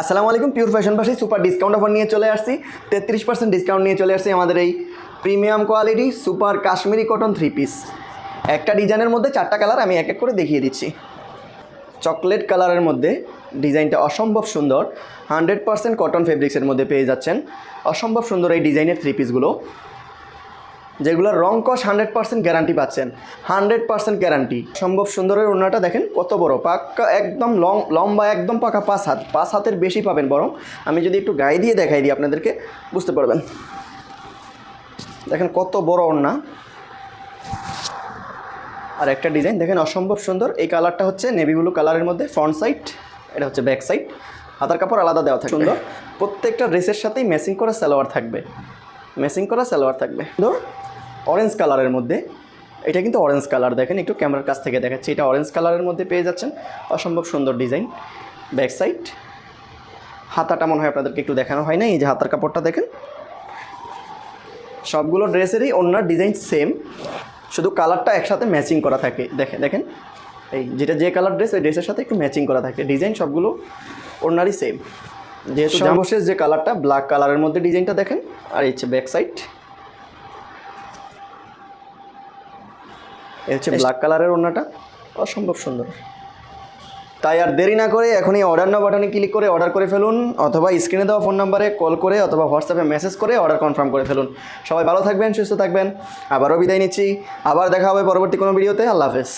আসসালামু আলাইকুম pure fashion পাশে সুপার ডিসকাউন্ট অফার নিয়ে চলে আসছি। তেত্রিশ পার্সেন্ট ডিসকাউন্ট নিয়ে চলে আসছি আমাদের এই premium quality super Kashmiri cotton three piece একটা ডিজাইনের মধ্যে চারটা কালার আমি এক এক করে দেখিয়ে দিচ্ছি। চকলেট কালারের মধ্যে ডিজাইনটা অসম্ভব সুন্দর। হান্ড্রেড পার্সেন্ট কটন ফেব্রিক্সের মধ্যে পেয়ে যাচ্ছেন। অসম্ভব সুন্দর এই ডিজাইনের থ্রি পিসগুলো যেগুলোর রং কস হান্ড্রেড পার্সেন্ট গ্যারান্টি পাচ্ছেন। হান্ড্রেড পার্সেন্ট গ্যারান্টি সম্ভব সুন্দরের ওড়নাটা দেখেন কত বড়। পাক্কা একদম লং লম্বা একদম পাকা পাঁচ হাত। পাঁচ হাতের বেশি পাবেন বরং। আমি যদি একটু গায়ে দিয়ে দেখাই দিই আপনাদেরকে বুঝতে পারবেন। দেখেন কত বড় ওড়না। আর একটা ডিজাইন দেখেন অসম্ভব সুন্দর। এই কালারটা হচ্ছে নেভি ব্লু কালারের মধ্যে ফ্রন্ট সাইড এটা হচ্ছে ব্যাক সাইড হাতার কাপড় আলাদা দেওয়া থাকবে। সুন্দর। প্রত্যেকটা ড্রেসের সাথেই ম্যাচিং করা সালোয়ার থাকবে। ম্যাচিং করা সালোয়ার থাকবে। ধর অরেঞ্জ কালারের মধ্যে। এটা কিন্তু অরেঞ্জ কালার দেখেন একটু ক্যামেরার কাছ থেকে দেখাচ্ছি। এটা অরেঞ্জ কালারের মধ্যে পেয়ে যাচ্ছেন। অসম্ভব সুন্দর ডিজাইন ব্যাক সাইড হাতাটা মনে হয় আপনাদেরকে একটু দেখানো হয় না এই যে হাতার কাপড়টা দেখেন। সবগুলো ড্রেসেরই অন্যার ডিজাইন সেম শুধু কালারটা একসাথে ম্যাচিং করা থাকে। দেখে দেখেন। এই যেটা যে কালার ড্রেস ওই ড্রেসের সাথে একটু ম্যাচিং করা থাকে। ডিজাইন সবগুলো অন্যারই সেম যেহেতু সর্বশেষ যে কালারটা ব্ল্যাক কালারের মধ্যে ডিজাইনটা দেখেন। আর এই হচ্ছে ব্যাক সাইড এই হচ্ছে ব্ল্যাক কালারের ওড়নাটা। অসম্ভব সুন্দর। তাই আর দেরি না করে এখনই অর্ডার নাও বাটনে ক্লিক করে অর্ডার করে ফেলুন অথবা স্ক্রিনে দেওয়া ফোন নাম্বারে কল করে অথবা হোয়াটসঅ্যাপে মেসেজ করে অর্ডার কনফার্ম করে ফেলুন। সবাই ভালো থাকবেন সুস্থ থাকবেন। আবারও বিদায় নিচ্ছি। আবার দেখা হবে পরবর্তী কোনো ভিডিওতে আল্লাহ হাফেজ।